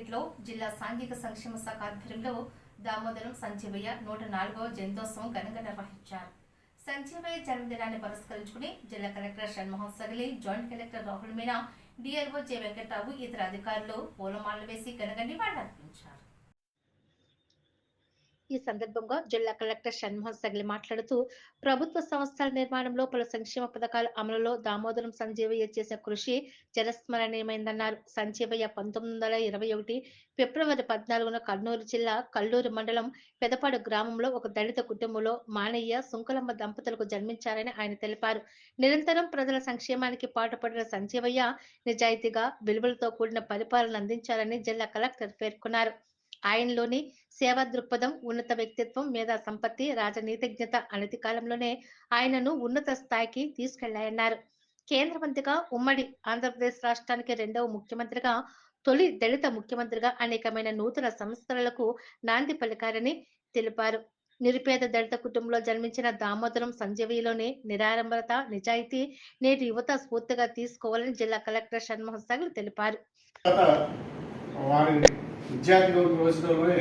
మార్కెట్లో జిల్లా సాంఘిక సంక్షేమ శాఖ ఆధ్వర్యంలో దామోదరం సంజీవయ్య నూట నాలుగవ జయంతోత్సవం ఘనంగా నిర్వహించారు. సంజీవయ్య జన్మదినాన్ని పురస్కరించుకుని జిల్లా collector Shanmohan Sagili joint collector Rahul Meena DRO J Venkatrao ఇతర అధికారులు పూలమాలలు వేసి ఘనంగా నివాళులర్పించారు ఈ సందర్భంగా జిల్లా కలెక్టర్ షణ్మోహన్ సగలి మాట్లాడుతూ ప్రభుత్వ సంస్థల నిర్మాణంలో పలు సంక్షేమ పథకాల అమలులో దామోదరం సంజీవయ్య చేసిన కృషి చిరస్మరణీయమైందన్నారు సంజీవయ్య పంతొమ్మిది వందల ఇరవై ఒకటి ఫిబ్రవరి పద్నాలుగున కర్నూలు జిల్లా కల్లూరు మండలం పెదపాడు గ్రామంలో ఒక దళిత కుటుంబంలో మానయ్య శుంకలమ్మ దంపతులకు జన్మించారని ఆయన తెలిపారు. నిరంతరం ప్రజల సంక్షేమానికి పాటుపడిన సంజీవయ్య నిజాయితీగా విలువలతో కూడిన పరిపాలన అందించారని జిల్లా కలెక్టర్ పేర్కొన్నారు. ఆయనలోని సేవా దృక్పథం ఉన్నత వ్యక్తిత్వం మీద సంపత్తి రాజనీతిజ్ఞత అనతి కాలంలోనే ఆయనను ఉన్నత స్థాయికి తీసుకెళ్ళాయన్నారు. కేంద్ర మంత్రిగా ఉమ్మడి ఆంధ్రప్రదేశ్ రాష్ట్రానికి రెండవ ముఖ్యమంత్రిగా తొలి దళిత ముఖ్యమంత్రిగా అనేకమైన నూతన సంస్థలకు నాంది పలికారని తెలిపారు. నిరుపేద దళిత కుటుంబంలో జన్మించిన దామోదరం సంజీవిలోని నిరాడంబరత నిజాయితీ నేటి యువత స్ఫూర్తిగా తీసుకోవాలని జిల్లా కలెక్టర్ షణ్మోహన్ సగల్ తెలిపారు. విద్యార్థులు వారి విద్యార్థి రోజుల్లోనే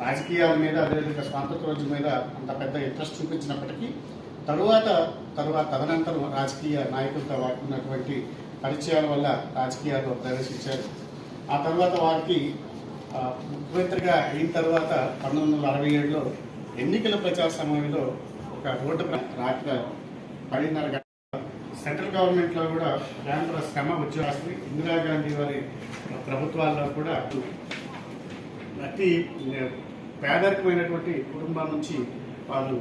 రాజకీయాల మీద అదేవిధంగా స్వాతంత్ర రోజు మీద అంత పెద్ద ఇంట్రెస్ట్ చూపించినప్పటికీ తరువాత తరువాత తదనంతరం రాజకీయ నాయకులతో వాడుకున్నటువంటి పరిచయాల వల్ల రాజకీయాల్లో ప్రవేశించారు. ఆ తర్వాత వారికి ముఖ్యమంత్రిగా అయిన తర్వాత పంతొమ్మిది వందల అరవై ఏడులో ఎన్నికల ప్రచార సమయంలో ఒక రోడ్డు రాత్రి రాక పడిన్నర గంట సెంట్రల్ గవర్నమెంట్లో కూడా దాంట్లో శ్రమ ఉద్యోగస్తులు ఇందిరాగాంధీ వారి ప్రభుత్వాల్లో కూడా అతి పేదరికమైనటువంటి కుటుంబాల నుంచి వాళ్ళు